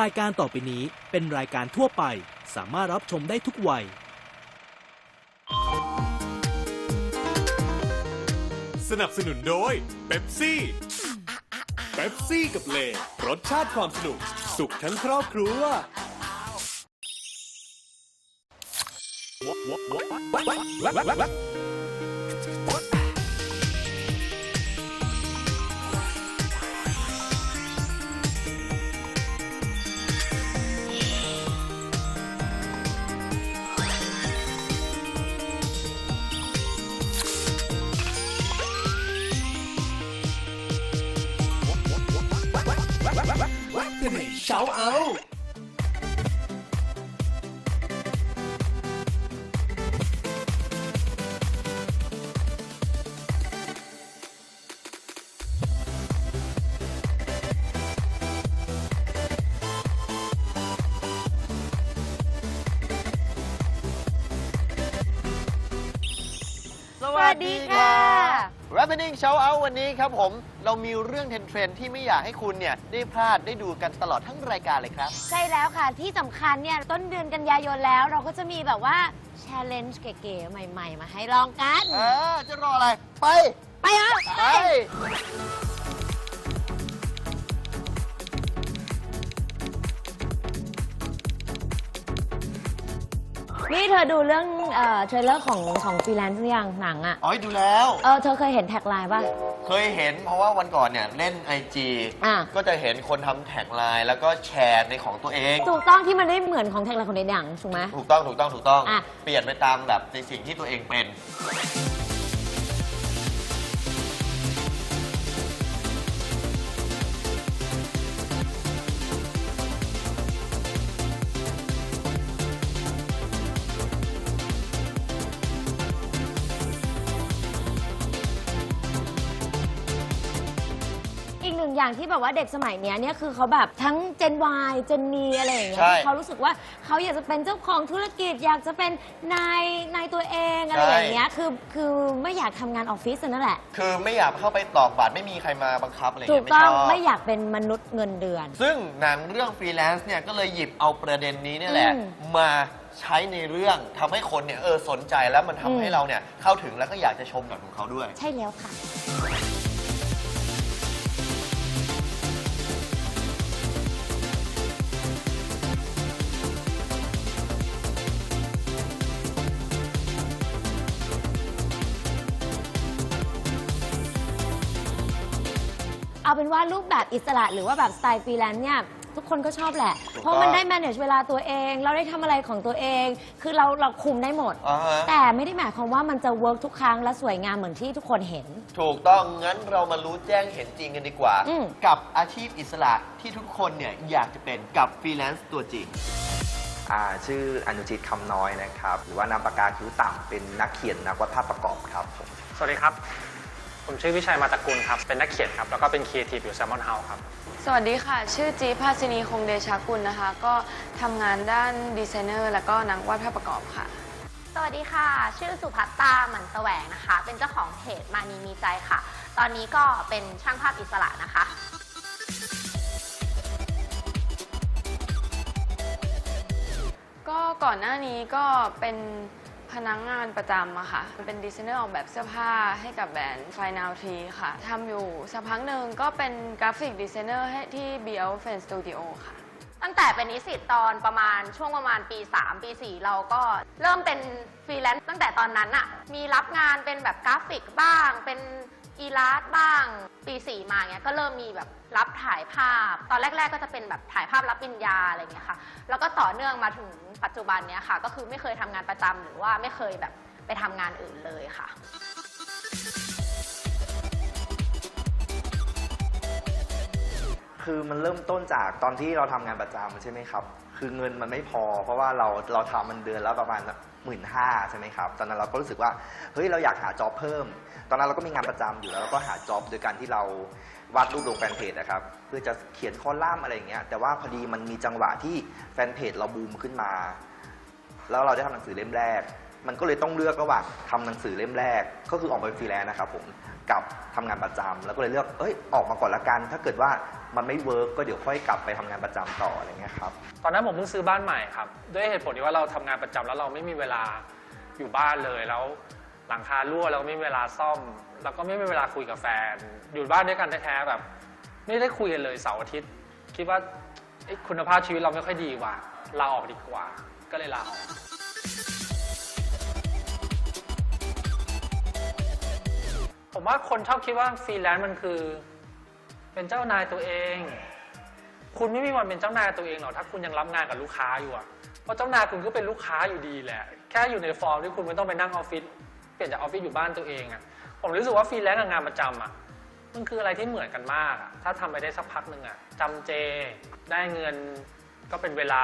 รายการต่อไปนี้เป็นรายการทั่วไป สามารถรับชมได้ทุกวัย สนับสนุนโดยเบปซี่เบปซี่กับเลรสชาติความสนุก สุขทั้งครอบครัว Shout out สวัสดีค่ะ Rappening Shout Out วันนี้ครับผม เรามีเรื่องเทรนด์ๆที่ไม่อยากให้คุณเนี่ย ได้พลาดได้ดูกันตลอดทั้งรายการเลยครับ ใช่แล้วค่ะที่สำคัญเนี่ย ต้นเดือนกันยายนแล้ว เราก็จะมีแบบว่า challenge เก๋ๆ ใหม่ ๆ มาให้ลองกัน เออ จะรออะไร ไป ไปเหรอ ไป นี่เธอดูเรื่องเอ่อเทรลเลอร์ของของฟรีแลนซ์หรือยังหนังอะอ๋อดูแล้ว เออเธอเคยเห็นแท็กไลน์ป่ะ เคยเห็นเพราะว่าวันก่อนเนี่ยเล่น IG อะ ก็จะเห็นคนทำแท็กไลน์แล้วก็แชร์ในของตัวเอง ถูกต้องที่มันได้เหมือนของแท็กไลน์ของในหนังถูกไหม ถูกต้องถูกต้องถูกต้อง อะ เปลี่ยนไปตามแบบในสิ่งที่ตัวเองเป็น อีกหนึ่งอย่างที่แบบว่าเด็กสมัยเนี้ยเนี่ยคือเขาแบบทั้ง Gen Y Gen Z อะไรอย่างเงี้ยใช่ที่เขารู้สึกว่าเขาอยากจะเป็นเจ้าของธุรกิจ อยากจะเป็นนายนายตัวเองอะไรอย่างเงี้ยคือคือไม่อยากทำงานออฟฟิศนั่นแหละ คือไม่อยากเข้าไปตอกบัตรไม่มีใครมาบังคับอะไรถูเงี้กยไม่ต้ชองอบ ไม่อยากเป็นมนุษย์เงินเดือน ซึ่งหนังเรื่องฟรีแลนซ์เนี่ยก็เลยหยิบเอาประเด็นนี้เนี่ยแหละอืมมาใช้ในเรื่องทำให้คนเนี่ยเออสนใจแล้วมันทำอืม ให้เราเนี่ยเข้าถึงแล้วก็อยากจะชมกับของเขาด้วย ใช่แล้วค่ะ รูปแบบอิสระหรือว่าแบบสไตล์ฟรีแลนซ์เนี่ยทุกคนก็ชอบแหละ ถูกต้องเพราะมันได้ manage เวลาตัวเอง เราได้ทำอะไรของตัวเอง คือเราเราคุมได้หมด อ่าฮะ แต่ไม่ได้หมายความว่ามันจะเวิร์กทุกครั้งและสวยงามเหมือนที่ทุกคนเห็น ถูกต้องงั้นเรามารู้แจ้งเห็นจริงกันดีกว่า อืม กับอาชีพอิสระที่ทุกคนเนี่ยอยากจะเป็นกับฟรีแลนซ์ตัวจริง อ่าชื่ออนุจิตคำน้อยนะครับ หรือว่านามปากกาคิ้วต่ำเป็นนักเขียนนักวาดภาพประกอบครับผมสวัสดีครับ ผมชื่อวิชัยมาตระกุลครับ เป็นนักเขียนครับ แล้วก็เป็นครีเอทีฟอยู่แซมมอนเฮาส์ครับ สวัสดีค่ะ ชื่อจีภาสินีคงเดชากุลนะคะ ก็ทำงานด้านดีไซเนอร์แล้วก็นักวาดภาพประกอบค่ะ สวัสดีค่ะ ชื่อสุภัตตาหมันแสวงนะคะ เป็นเจ้าของเพจมานีมีใจค่ะ ตอนนี้ก็เป็นช่างภาพอิสระนะคะ ก็ก่อนหน้านี้ก็เป็น พนักงานประจำอะค่ะ เป็นดีไซเนอร์ออกแบบเสื้อผ้าให้กับแบรนด์ไฟน l ลทีค่ะทำอยู่สักพักหนึ่งก็เป็นกราฟิกดีไซเนอร์ให้ที่ BL Fan Studio ค่ะ ตั้งแต่เป็นนิสิตตอนประมาณช่วงประมาณปี 3 ปี 4 เราก็เริ่มเป็นฟรีแลนซ์ตั้งแต่ตอนนั้นอะมีรับงานเป็นแบบกราฟิกบ้างเป็น อีลาสบ้างปี4มาเงี้ยก็เริ่มมีแบบรับถ่ายภาพ ตอนแรก ๆ ก็จะเป็นแบบถ่ายภาพรับปริญญาอะไรเงี้ยค่ะแล้วก็ต่อเนื่องมาถึงปัจจุบันเนี้ยค่ะ ก็คือไม่เคยทำงานประจำหรือว่าไม่เคยแบบไปทำงานอื่นเลยค่ะคือมันเริ่มต้นจากตอนที่เราทำงานประจำใช่ไหมครับ คือเงินมันไม่พอ เพราะว่าเราเราทำมันเดือนละประมาณ หมื่นห้าใช่ไหมครับ ตอนนั้นเราก็รู้สึกว่า เฮ้ย เราอยากหาจ็อบเพิ่ม ตอนนั้นเราก็มีงานประจำอยู่แล้วเราก็หาจ็อบโดยการที่เราวาดรูปลงแฟนเพจนะครับ เพื่อจะเขียนคอลัมน์อะไรอย่างเงี้ย แต่ว่าพอดีมันมีจังหวะที่แฟนเพจเราบูมขึ้นมา แล้วเราได้ทำหนังสือเล่มแรก มันก็เลยต้องเลือกระหว่างทำหนังสือเล่มแรก ก็คือออกไปฟรีแลนซ์นะครับผม กับทำงานประจำแล้วก็เลยเลือกเอ้ยออกมาก่อนละกัน ถ้าเกิดว่ามันไม่เวิร์กก็เดี๋ยวค่อยกลับไปทำงานประจำต่ออะไรเงี้ยครับตอนนั้นผมเพิ่งซื้อบ้านใหม่ครับด้วยเหตุผลที่ว่าเราทำงานประจำแล้วเราไม่มีเวลาอยู่บ้านเลยแล้ว หลังคารั่วเราไม่มีเวลาซ่อม แล้วก็ไม่มีเวลาคุยกับแฟน อยู่บ้านด้วยกันแท้ๆแบบ ไม่ได้คุยกันเลยเสาร์อาทิตย์ คิดว่าคุณภาพชีวิตเราไม่ค่อยดีว่ะลาออกดีกว่า ก็เลยลาออก ผมว่าคนชอบคิดว่าฟรีแลนซ์มันคือ เป็นเจ้านายตัวเอง คุณไม่มีวันเป็นเจ้านายตัวเองหรอกถ้าคุณยังรับงานกับลูกค้าอยู่อะเพราะเจ้านายคุณก็เป็นลูกค้าอยู่ดีแหละ แค่อยู่ในฟอร์มที่คุณไม่ต้องไปนั่งออฟฟิศเปลี่ยนจากออฟฟิศอยู่บ้านตัวเองอะผมรู้สึกว่าฟรีแลนซ์กับงานประจำอะมันคืออะไรที่เหมือนกันมากอะถ้าทำไปได้สักพักหนึ่งอะจำเจได้เงินก็เป็นเวลา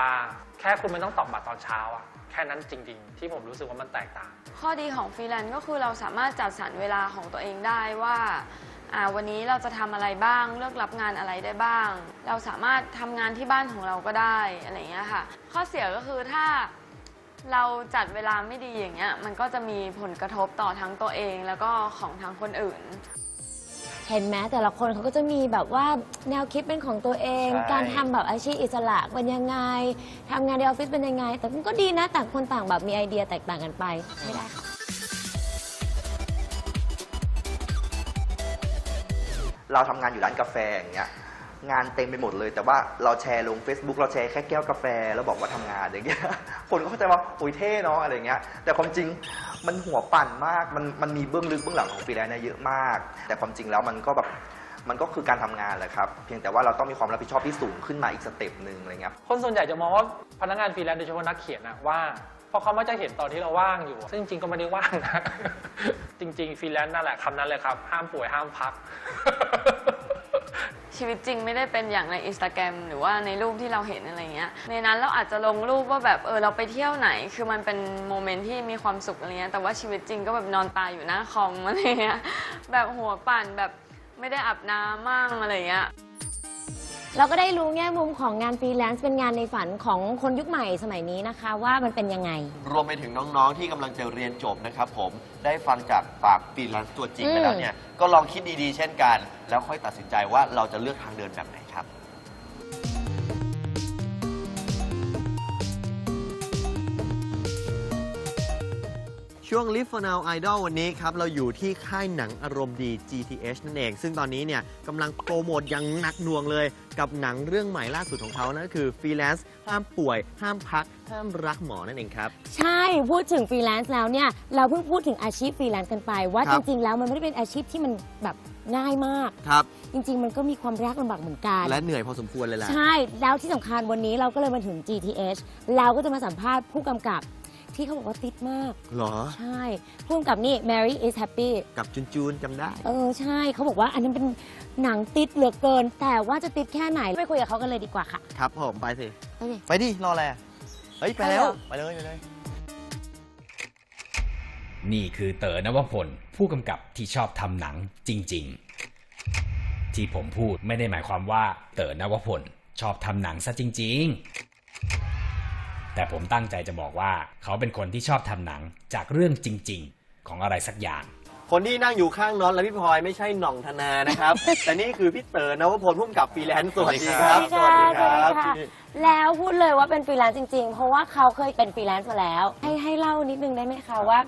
แค่คุณไม่ต้องตอกบัตรตอนเช้าอะ แค่นั้นจริง ๆ ที่ผมรู้สึกว่ามันแตกต่าง ข้อดีของฟรีแลนซ์ก็คือเราสามารถจัดสรรเวลาของตัวเองได้ว่าอ่าวันนี้เราจะทำอะไรบ้าง เลือกรับงานอะไรได้บ้าง เราสามารถทำงานที่บ้านของเราก็ได้อะไรอย่างเงี้ยค่ะ ข้อเสียก็คือถ้าเราจัดเวลาไม่ดีอย่างเงี้ยมันก็จะมีผลกระทบต่อทั้งตัวเองแล้วก็ของทางคนอื่น เห็นไหมแต่ละคนเขาก็จะมีแบบว่าแนวคิดเป็นของตัวเอง ใช่ การทำแบบอาชีพอิสระเป็นยังไงทำงานในออฟฟิศเป็นยังไง แต่มันก็ดีนะต่างคนต่างแบบมีไอเดียแตกต่างกันไปใช้ได้ค่ะเราทำงานอยู่ร้านกาแฟอย่างเงี้ยงานเต็มไปหมดเลย แต่ว่าเราแชร์ลง Facebook เราแชร์แค่แก้วกาแฟ แล้วบอกว่าทำงานอย่างเงี้ย คนก็เข้าใจว่าโอ้ยเท่เนาะอะไรเงี้ยแต่ความจริง มันหัวปั่นมาก มันมันมีเบื้องลึกเบื้องหลังของฟรีแลนซ์เนี่ยเยอะมาก แต่ความจริงแล้วมันก็แบบมันก็คือการทำงานแหละครับ เพียงแต่ว่าเราต้องมีความรับผิดชอบที่สูงขึ้นมาอีกสเต็ปหนึ่งอะไรเงี้ยคนส่วนใหญ่จะมองว่าพนักงานฟรีแลนซ์โดยเฉพาะนักเขียนนะว่างเพราะเขามักจะเห็นตอนที่เราว่างอยู่ ซึ่งจริงๆก็ไม่ได้ว่างนะ จริงๆฟรีแลนซ์นั่นแหละคำนั้นเลยครับ ห้ามป่วยห้ามพัก ชีวิตจริงไม่ได้เป็นอย่างในอินสตาแกรมหรือว่าในรูปที่เราเห็นอะไรเงี้ยในนั้นเราอาจจะลงรูปว่าแบบเออเราไปเที่ยวไหน คือมันเป็นโมเมนต์ที่มีความสุขอะไรเงี้ยแต่ว่าชีวิตจริงก็แบบนอนตายอยู่หน้าคอมอะไรเงี้ยแบบหัวปั่นแบบไม่ได้อาบน้ำมั่งอะไรเงี้ย เราก็ได้รู้แง่มุมของงานฟรีแลนซ์เป็นงานในฝันของคนยุคใหม่สมัยนี้นะคะ ว่ามันเป็นยังไง รวมไปถึงน้องๆที่กำลังจะเรียนจบนะครับผมได้ฟังจากปากฟรีแลนซ์ตัวจริงไปแล้วเนี่ยก็ลองคิดดีๆ เช่นกัน แล้วค่อยตัดสินใจว่าเราจะเลือกทางเดินแบบไหนครับ ช่วง Live for Now Idol วันนี้ครับ เราอยู่ที่ค่ายหนังอารมณ์ดี GTH นั่นเอง ซึ่งตอนนี้เนี่ยกำลังโปรโมทอย่างหนักหน่วงเลย กับหนังเรื่องใหม่ล่าสุดของเขานั่นก็คือ Freelance ห้ามป่วย ห้ามพัก ห้ามรักหมอนั่นเองครับ ใช่พูดถึงฟรีแลนซ์แล้วเนี่ย เราเพิ่งพูดถึงอาชีพฟรีแลนซ์กันไปว่าครัจบริง ๆ แล้วมันไม่ได้เป็นอาชีพที่มันแบบง่ายมาก ครับ จริง ๆ มันก็มีความยากลำบากเหมือนกัน และเหนื่อยพอสมควรเลยแหละใช่ แล้วที่สำคัญวันนี้เราก็เลยมาถึง GTH เราก็จะมาสัมภาษณ์ผู้กำกับ ที่เขาบอกว่าติดมากหรอ ใช่ผู้กำกับนี่ Mary is happy กับจุนจูนจำได้ เออ ใช่เขาบอกว่าอันนั้นเป็นหนังติดเหลือเกิน แต่ว่าจะติดแค่ไหนไปคุยกับเขากันเลยดีกว่าค่ะครับผมไปสิไปดิไปดิ รออะไรอะเฮ้ย ไปแล้ว ไปเลยไปเลย นี่คือเต๋อนวพล ผู้กำกับที่ชอบทำหนังจริง ๆ ที่ผมพูดไม่ได้หมายความว่าเต๋อนวพล ชอบทำหนังซะจริง ๆ แต่ผมตั้งใจจะบอกว่าเขาเป็นคนที่ชอบทำหนังจากเรื่องจริง ๆ ของอะไรสักอย่าง คนที่นั่งอยู่ข้างน้องและพี่พลอยไม่ใช่หน่องธนานะครับ แต่นี่คือพี่เต๋อนวพลพุ่มกับฟรีแลนซ์สวัสดีครับ สวัสดีค่ะสวัสดีค่ะ แล้วพูดเลยว่าเป็นฟรีแลนซ์จริงๆ เพราะว่าเขาเคยเป็นฟรีแลนซ์มาแล้ว ให้ให้เล่านิดนึงได้ไหมคะว่า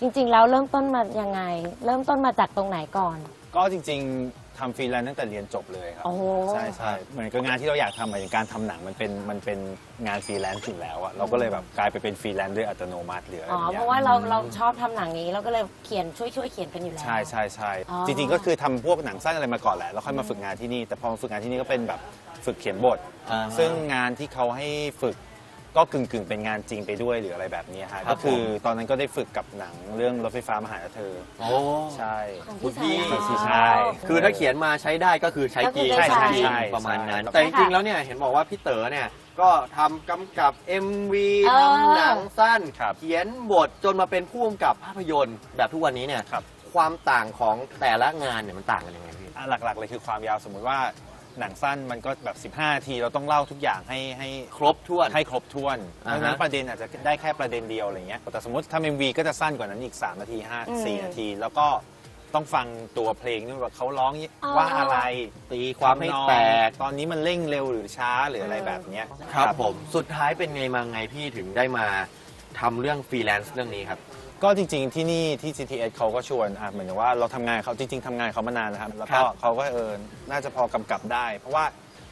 จริงๆ แล้วเริ่มต้นมายังไง เริ่มต้นมาจากตรงไหนก่อน ก็จริงๆ ทำฟรีแลนซ์ตั้งแต่เรียนจบเลยครับโอ้โห ใช่ใช่เหมือนกับงานที่เราอยากทำอะอย่างการทำหนังมันเป็นมันเป็นงานฟรีแลนซ์อยู่แล้วอะเราก็เลยแบบกลายไปเป็นฟรีแลนซ์ด้วยอัตโนมัติหรืออะไรอ๋ออย่างเพเงี้ยราะว่าเราเราชอบทำหนังนี้เราก็เลยเขียนช่วยช่วยเขียนกันอยู่แล้ว ใช่ใช่ใช่อ๋อ จริงๆก็คือทำพวกหนังสั้นอะไรมาก่อนแหละแล้วค่อยมาฝึกงานที่นี่ แต่พอมาฝึกงานที่นี่ก็เป็นแบบฝึกเขียนบท อ่าฮะ ซึ่งงานที่เขาให้ฝึก ก็กึ่งกึ่งๆ เป็นงานจริงไปด้วยหรืออะไรแบบนี้ฮะครับก็คือผม ตอนนั้นก็ได้ฝึกกับหนังเรื่องรถไฟฟ้ามาหาเธอ โอ้ ใช่ ของคุณพี่พี่สาวใช่คือถ้าเขียนมาใช้ได้ก็คือใช้จริงก็คือได้ใช้ จริงใช่ประมาณนั้น ใช่ แต่จริงๆแล้วเนี่ยเห็นบอกว่าพี่เต๋อเนี่ยก็ทำกำกับ MV เออ ทำหนังสั้น ครับเขียนบทจนมาเป็นผู้กำกับภาพยนตร์ แบบทุกวันนี้เนี่ยครับ ความต่างของแต่ละงานเนี่ยมันต่างกันยังไงพี่ อะหลักๆเลยคือความยาวสมมุติว่า หนังสั้นมันก็แบบ 15นาทีเราต้องเล่าทุกอย่างให้ให้ครบถ้วน ให้ครบถ้วนเพอ่าฮะ ราะฉะนั้นประเด็นอาจจะได้แค่ประเด็นเดียวอะไรเงี้ยแต่สมมติถ้า MV ก็จะสั้นกว่านั้นอีก 3 นาทีอืม5 4นาที แล้วก็ต้องฟังตัวเพลงด้วยว่าเขาร้องอ๋อ ว่าอะไรตีความให้ทำนองแตก ตอนนี้มันเร่งเร็วหรือช้าหรืออะไรแบบเนี้ย ครับผม สุดท้ายเป็นไงมาไงพี่ถึงได้มาทำเรื่องฟรีแลนซ์เรื่องนี้ครับ ก็จริงๆที่นี่ที่ CTS เขาก็ชวนอะเหมือนกับว่าเราทำงานเขาจริง ๆทำงานเขามานานแล้วครับ แล้วครัก็บเขาก็เออน่าจะพอกำกับได้ เพราะว่า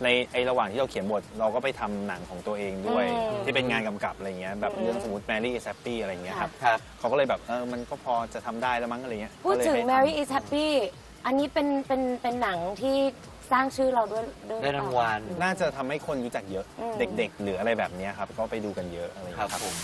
ในไอระหว่างที่เราเขียนบทเราก็ไปทำหนังของตัวเองด้วย อืมที่เป็นงานกำกับอะไรเงี้ยแบบอืมเรื่องสมมติ Mary is Happy อะไรเงี้ยครับครับ เขาก็เลยแบบเออมันก็พอจะทำได้แล้วมั้งอะไรเงี้ยพูดก็เลยถึงให้ทำ Mary is Happy อันนี้เป็นเป็นเป็นหนังที่สร้างชื่อเราด้วยด้วยได้รางวัลน่าจะทำให้คนรู้จักเยอะ อืม เด็กๆ หรืออะไรแบบเนี้ยครับ ก็ไปดูกันเยอะอะไรคเงี้รับยครับ ผม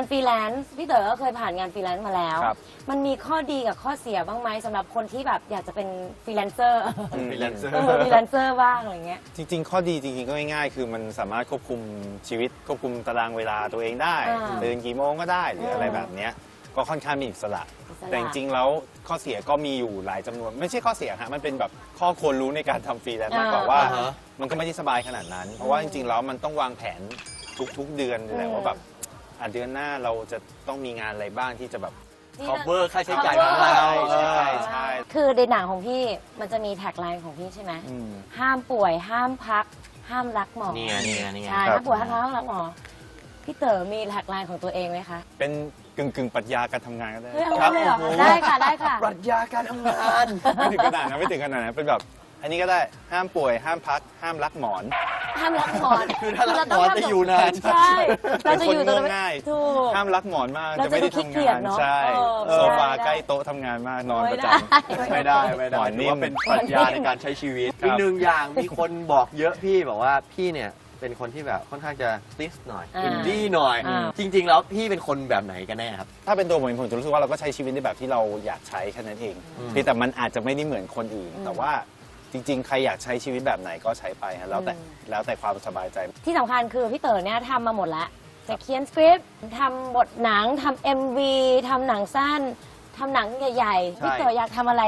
านฟรีแลนซ์พี่เต๋อก็เคยผ่านงานฟรีแลนซ์มาแล้ว ครับ มันมีข้อดีกับข้อเสียบ้างไหมสำหรับคนที่แบบอยากจะเป็นฟรีแลนเซอร์ฟรีแลนเซอร์ เออฟรีแลนเซอร์บ้างอะไรเงี้ย จริงๆ ข้อดีจริงๆ ก็ง่ายๆ คือมันสามารถควบคุมชีวิตควบคุมตารางเวลาตัวเองได้อ่าตื่นกี่โมงก็ได้หรืออะไรอืมแบบเนี้ยก็ค่อนข้างมีอิสระ อิสระ แต่จริงๆ แล้วข้อเสียก็มีอยู่หลายจำนวน ไม่ใช่ข้อเสียฮะมันเป็นแบบข้อควรรู้ในการทำฟรีแลนซ์มากกว่าว่า อ่าฮะ มันก็ไม่ได้สบายขนาดนั้น เพราะว่าจริงๆ แล้วมันต้องวางแผนทุกๆ เดือนเลยแหละอืมว่าแบบ อะเดือนหน้าเราจะต้องมีงานอะไรบ้างที่จะแบบ cover ค่าใช้จ่ายของเราใช่ใช่คือในหนังของพี่มันจะมีแท็กไลน์ของพี่ใช่ไหมอืม ห้ามป่วยห้ามพัก ห้ามรักหมอนี่ไงนี่ไงนี่ไง ใช่ครับห้ามป่วยห้ามพักห้ามรักหมอพี่เต๋อมีแท็กไลน์ของตัวเองไหมคะเป็นกึ่งกึ่งๆปรัชญาการทำงานก็ได้เฮ้ยเอาครับเลยเหรอโอ้โหได้ค่ะได้ค่ะ ปรัชญาการทำงาน ไม่ถึงขนาดนั้นไม่ถึงขนาดนั้นเป็นแบบ อันนี้ก็ได้ห้ามป่วยห้ามพัก ห้ามรักหมอน ห้ามรักหมอนคือถ้ารักหมอนจะอยู่นานใช่เราจะอยู่ตรงเป็นคนนั้นง่ายถูกห้ามรักหมอนมากเราจะไม่ได้จะดูขี้ทำเกียงาจนเนอะใช่เออโซฟาได้ใกล้โต๊ะทำงานมากนอนไม่ประได้จำไม่ได้ไม่ได้หมอนถือนิ่มว่าเป็นปรัชญาในการใช้ชีวิตครับอีกหนึ่งอย่างมีคนบอกเยอะพี่บอกว่าพี่เนี่ยเป็นคนที่แบบค่อนข้างจะติสหน่อยอ่าอินดี้หน่อยอ่าจริง ๆ แล้วพี่เป็นคนแบบไหนกันแน่ครับ ถ้าเป็นตัวผมเองผมจะรู้สึกว่าเราก็ใช้ชีวิตในแบบที่เราอยากใช้แค่นั้นเองอืมเพียงแต่มันอาจจะไม่ได้เหมือนคนอื่น แต่ว่า จริง ๆ ใครอยากใช้ชีวิตแบบไหนก็ใช้ไปฮะแล้วแต่อืมแล้วแต่ความสบายใจ ที่สำคัญคือพี่เต๋อเนี่ยทำมาหมดแล้ว จะเขียนสคริปต์ทำบทหนังทำ MV ทำหนังสั้นทำหนังใหญ่ๆใช่พี่เต๋ออยากทำอะไร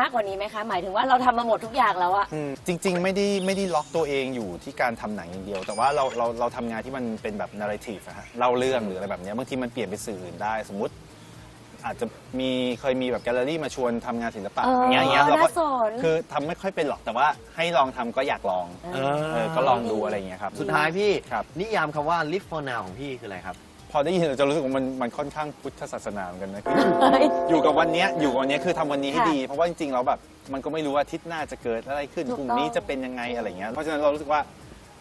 มากกว่านี้ไหมคะ หมายถึงว่าเราทำมาหมดทุกอย่างแล้วอะอืมจริง ๆ ไม่ได้ไม่ได้ล็อกตัวเองอยู่ที่การทำหนังอย่างเดียว แต่ว่าเราเราเราทำงานที่มันเป็นแบบนาร์ทีฟอะฮะเล่าเรื่องหรืออะไรแบบเนี้ยบางทีมันเปลี่ยนไปสื่ออื่นได้ สมมุติ อาจจะมีเคยมีแบบแกลเลอรี่มาชวนทำงานศิลปะเอออย่างเงี้ยอย่างเงี้ยเราก็น่าสน คือทำไม่ค่อยเป็นหรอกแต่ว่าให้ลองทำก็อยากลองเออ เออก็ลองดูอะไรอย่างเงี้ยครับ สุดท้ายพี่ ครับ นิยามคำว่า live for now ของพี่คืออะไรครับ พอได้ยินเราจะรู้สึกว่ามันมันค่อนข้างพุทธศาสนาเหมือนกันนะคือ เฮ้ย อยู่กับวันเนี้ยอยู่กับวันเนี้ยคือทำวันนี้ให้ค่ะดี เพราะว่าจริงๆแล้วแบบมันก็ไม่รู้ว่าอาทิศหน้าจะเกิดอะไรขึ้นถูกพรุ่งต้องนี้จะเป็นยังไงอะไรเงี้ยเพราะฉะนั้นเรารู้สึกว่า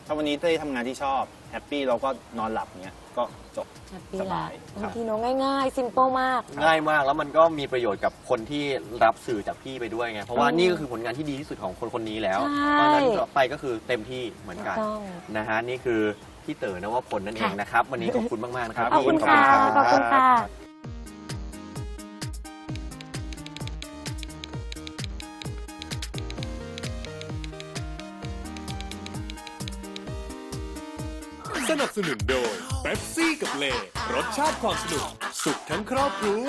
ถ้าวันนี้ได้ทำงานที่ชอบแฮปปี้เราก็นอนหลับเงี้ย ก็จบแฮปปี้สละบายครับบางทีน้องง่ายๆ ซิมเปิลมาก ง่ายมากแล้วมันก็มีประโยชน์กับคนที่รับสื่อจากพี่ไปด้วยไงเพราะว่าอืมนี่ก็คือผลงานที่ดีที่สุดของคนคนนี้แล้วใช่เพราะฉะนั้นต่อไปก็คือเต็มที่เหมือนกันถูกต้อง นะฮะนี่คือพี่เต๋อนวพลนั่นเองนะครับ วันนี้ขอบคุณมากๆนะครับขอบคุณพี่ ค่ะรัขอบคุณค่ะ นับสนุนโดยเบปซี่กับเลรสชาติความสนุก สุขทั้งครอบครัว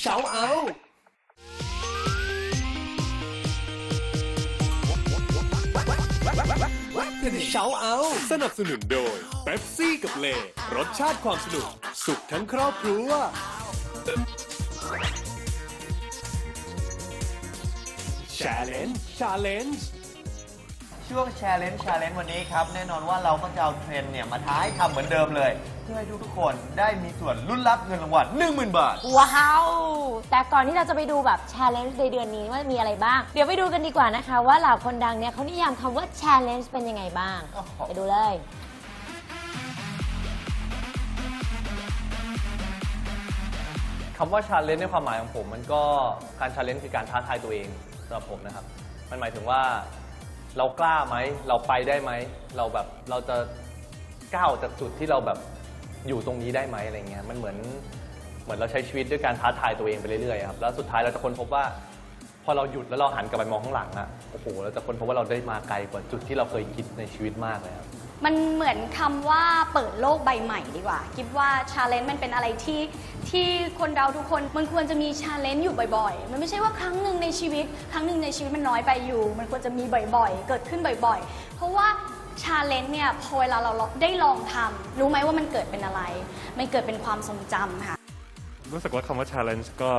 เช้าเอาเช้าเอา สนับสนุนโดยเบปซี่กับเลรสชาติความสนุก สุขทั้งครอบครัว Challenge Challenge ช่วง Challenge Challenge วันนี้ครับ แน่นอนว่าเราก็จะเอาเทรนด์เนี่ย มาท้าให้ทำเหมือนเดิมเลย เพื่อให้ทุกๆคนได้มีส่วนลุ้นรับเงินรางวัล10,000 บาท ว้าว แต่ก่อนที่เราจะไปดูแบบ challenge ในเดือนนี้ว่ามีอะไรบ้าง เดี๋ยวไปดูกันดีกว่านะคะ ว่าเหล่าคนดังเนี่ยเขานิยามคำว่า challenge เป็นยังไงบ้าง โอ้โห ไปดูเลย คำว่าชาเลนจ์ในความหมายของผม มันก็การชาเลนจ์คือการท้าทายตัวเอง สำหรับผมนะครับ มันหมายถึงว่าเรากล้าไหม เราไปได้ไหม เราแบบเราจะก้าวจากจุดที่เราแบบอยู่ตรงนี้ได้ไหมอะไรเงี้ย มันเหมือนเหมือนเราใช้ชีวิตด้วยการท้าทายตัวเองไปเรื่อยๆครับ แล้วสุดท้ายเราจะค้นพบว่า พอเราหยุดแล้วเราหันกลับไปมองข้างหลังอะโอ้โห เราจะค้นพบว่าเราได้มาไกลกว่าจุดที่เราเคยคิดในชีวิตมากเลยครับ มันเหมือนคำว่าเปิดโลกใบใหม่ดีกว่าคิดว่าชาเลนจ์มันเป็นอะไรที่ที่คนเราทุกคนมันควรจะมีชาเลนจ์อยู่บ่อยๆ มันไม่ใช่ว่าครั้งหนึ่งในชีวิต ครั้งหนึ่งในชีวิตมันน้อยไปอยู่ มันควรจะมีบ่อยๆ เกิดขึ้นบ่อย ๆ เพราะว่าชาเลนจ์เนี่ยพอเวลาเราได้ลองทำรู้ไหมว่ามันเกิดเป็นอะไร มันเกิดเป็นความทรงจำค่ะ รู้สึกว่าคำว่า challenge ก็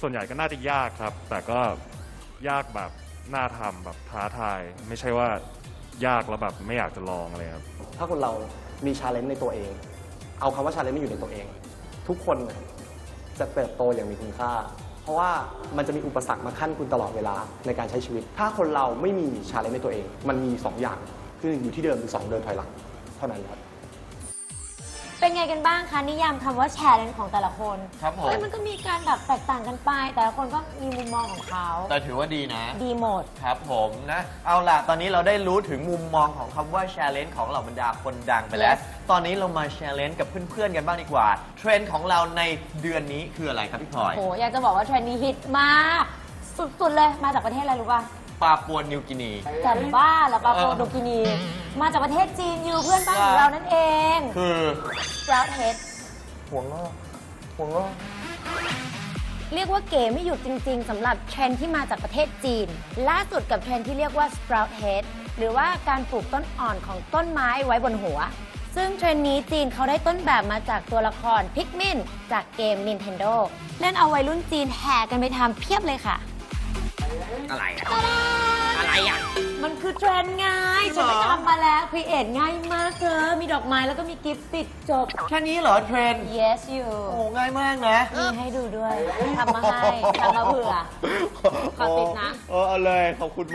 ส่วนใหญ่ก็น่าจะยากครับ แต่ก็ยากแบบน่าทำแบบท้าทาย ไม่ใช่ว่า ยากแล้วแบบไม่อยากจะลองอะไรครับ ถ้าคนเรามีชาเลนจ์ในตัวเอง เอาคำว่าชาเลนจ์มาอยู่ในตัวเอง ทุกคนน่ะจะเติบโตอย่างมีคุณค่า เพราะว่ามันจะมีอุปสรรคมาขั้นคุณตลอดเวลาในการใช้ชีวิต ถ้าคนเราไม่มีชาเลนจ์ในตัวเอง มันมีสองอย่างคืออยู่ที่เดิมหรือสองเดินถอยหลังเท่านั้นครับ เป็นไงกันบ้างคะนิยามคำว่าแชร์เลนของแต่ละคนครับผมเอ้ยมันก็มีการแบบแตกต่างกันไป แต่ละคนก็มีมุมมองของเขาแต่ถือว่าดีนะ ดีหมด ครับผมนะ เอาล่ะ ตอนนี้เราได้รู้ถึงมุมมองของคำว่า challenge ของเหล่าบรรดาคนดังไปแล้ว Yes ตอนนี้เรามา challenge กับเพื่อนๆ กันบ้างดีกว่า เทรนด์ของเราในเดือนนี้คืออะไรครับพี่พลอย โหอยากจะบอกว่าเทรนด์นี้ฮิตมาก สุดๆเลยมาจากประเทศอะไรรู้ป่ะ ปาปัวนิวกินี จันบ้าเหรอปาโปเออโดกินี มาจากประเทศจีนอยู่เพื่อนบ้านของเรานั่นเองคือ Sprout Head หัวงอกหัวงอกเรียกว่าเก๋ไม่หยุดจริง ๆสำหรับเทรนด์ที่มาจากประเทศจีน ล่าสุดกับเทรนด์ที่เรียกว่า Sprout Head หรือว่าการปลูกต้นอ่อนของต้นไม้ไว้บนหัว ซึ่งเทรนด์นี้จีนเขาได้ต้นแบบมาจากตัวละครพิกมินจากเกม Nintendo เล่นเอาวัยรุ่นจีนแห่กันไปทำเพียบเลยค่ะ อะไรอะอะไรอะ มันคือเทรนด์ไงฉันไปทำมาแล้วครีเอทง่ายมากเธอ มีดอกไม้แล้วก็มีกิฟต์ติดจบ แค่นี้เหรอเทรนด์ yes you โอ้ง่ายมากนะมีให้ดูด้วยทำมาให้ทำมาเผื่อขอติดนะ เออเอาเลยขอบคุณ